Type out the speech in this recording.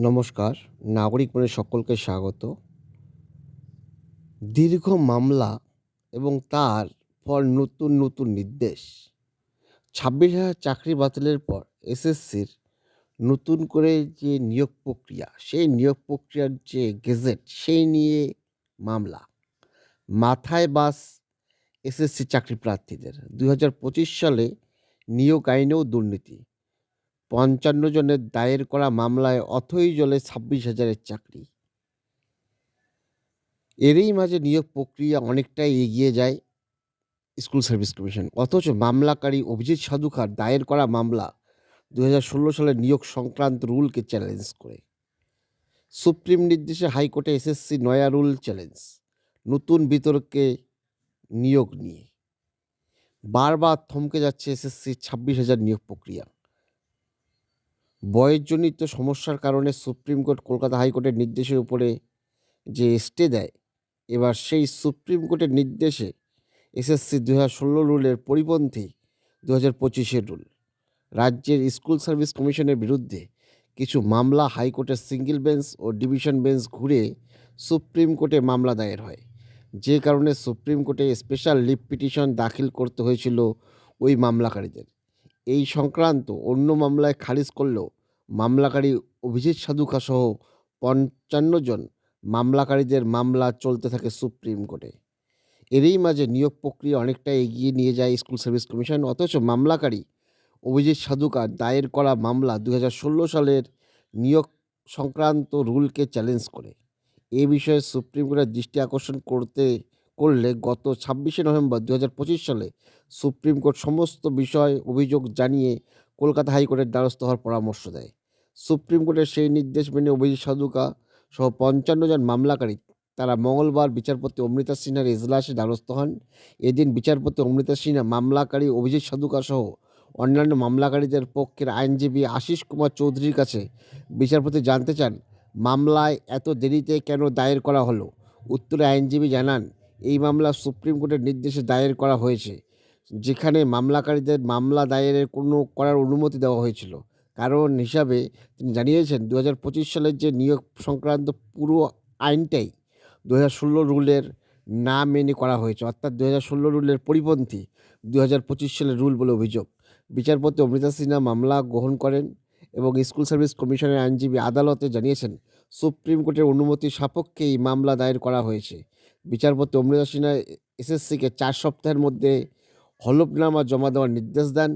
নমস্কার, নাগরিক মনে সকলকে স্বাগত। দীর্ঘ মামলা এবং তার পর নতুন নতুন নির্দেশ। ছাব্বিশ হাজার চাকরি বাতিলের পর এসএসসির নতুন করে যে নিয়োগ প্রক্রিয়া, সেই নিয়োগ প্রক্রিয়ার যে গেজেট, সেই নিয়ে মামলা। মাথায় বাস এসএসসি চাকরি প্রার্থীদের। দুই হাজার পঁচিশ সালে নিয়োগ আইনেও দুর্নীতি। পঞ্চান্ন জনের দায়ের করা মামলায় অথই জলে ছাব্বিশ হাজারের চাকরি। এরই মাঝে নিয়োগ প্রক্রিয়া অনেকটাই এগিয়ে যায় স্কুল সার্ভিস কমিশন। অথচ মামলাকারী অভিজিৎ সাধুখার দায়ের করা মামলা দু সালের নিয়োগ সংক্রান্ত রুলকে চ্যালেঞ্জ করে। সুপ্রিম নির্দেশে হাইকোর্টে এসএসসি নয়া রুল চ্যালেঞ্জ, নতুন বিতর্কে নিয়োগ নিয়ে। বারবার থমকে যাচ্ছে এসএসসি ছাব্বিশ হাজার নিয়োগ প্রক্রিয়া। বয়সজনিত সমস্যার কারণে সুপ্রিম কোর্ট কলকাতা হাইকোর্টের নির্দেশের উপরে যে স্টে দেয়, এবার সেই সুপ্রিম কোর্টের নির্দেশে এসএসসি দু হাজার ষোলো রুলের পরিপন্থী দু হাজার পঁচিশের রুল। রাজ্যের স্কুল সার্ভিস কমিশনের বিরুদ্ধে কিছু মামলা হাইকোর্টের সিঙ্গেল বেঞ্চ ও ডিভিশন বেঞ্চ ঘুরে সুপ্রিম কোর্টে মামলা দায়ের হয়। যে কারণে সুপ্রিম কোর্টে স্পেশাল লিভ পিটিশন দাখিল করতে হয়েছিল ওই মামলাকারীদের। এই সংক্রান্ত অন্য মামলায় খারিজ করলেও মামলাকারী অভিজিৎ সাধুকা সহ পঞ্চান্ন জন মামলাকারীদের মামলা চলতে থাকে সুপ্রিম কোর্টে। এরই মাঝে নিয়োগ প্রক্রিয়া অনেকটা এগিয়ে নিয়ে যায় স্কুল সার্ভিস কমিশন, অথচ মামলাকারী অভিজিৎ সাধুকার দায়ের করা মামলা দু হাজার ষোলো সালের নিয়োগ সংক্রান্ত রুলকে চ্যালেঞ্জ করে। এ বিষয়ে সুপ্রিম কোর্টের দৃষ্টি আকর্ষণ করতে, করলে গত ছাব্বিশে নভেম্বর দু হাজার পঁচিশ সালে সুপ্রিম কোর্ট সমস্ত বিষয় অভিযোগ জানিয়ে কলকাতা হাইকোর্টের দ্বারস্থ হওয়ার পরামর্শ দেয়। সুপ্রিম কোর্টের সেই নির্দেশ মেনে অভিজিৎ সাধুকা সহ পঞ্চান্ন জন মামলাকারী, তারা মঙ্গলবার বিচারপতি অমৃতা সিনহার এজলাসে দ্বারস্থ হন। এদিন বিচারপতি অমৃতা সিনহা, মামলাকারী অভিজিৎ সাধুকা সহ অন্যান্য মামলাকারীদের পক্ষের আইনজীবী আশিস কুমার চৌধুরীর কাছে বিচারপতি জানতে চান, মামলায় এত দেরিতে কেন দায়ের করা হলো? উত্তরে আইনজীবী জানান, এই মামলা সুপ্রিম কোর্টের নির্দেশে দায়ের করা হয়েছে, যেখানে মামলাকারীদের মামলা দায়েরের কোনো করার অনুমতি দেওয়া হয়েছিল। কারণ হিসাবে তিনি জানিয়েছেন দু হাজার পঁচিশ সালের যে নিয়োগ সংক্রান্ত পুরো আইনটাই দু হাজার ষোলো রুলের না মেনে করা হয়েছে। অর্থাৎ দু হাজার ষোলো রুলের পরিপন্থী দু হাজার পঁচিশ সালের রুল বলে অভিযোগ। বিচারপতি অমৃতা সিনহা মামলা গ্রহণ করেন এবং স্কুল সার্ভিস কমিশনের আইনজীবী আদালতে জানিয়েছেন, সুপ্রিম কোর্টের অনুমতি সাপেক্ষে এই মামলা দায়ের করা হয়েছে। বিচারপতি অমৃতা সিনহা এসএসসিকে চার সপ্তাহের মধ্যে হলফনামা জমা দেওয়ার নির্দেশ দেন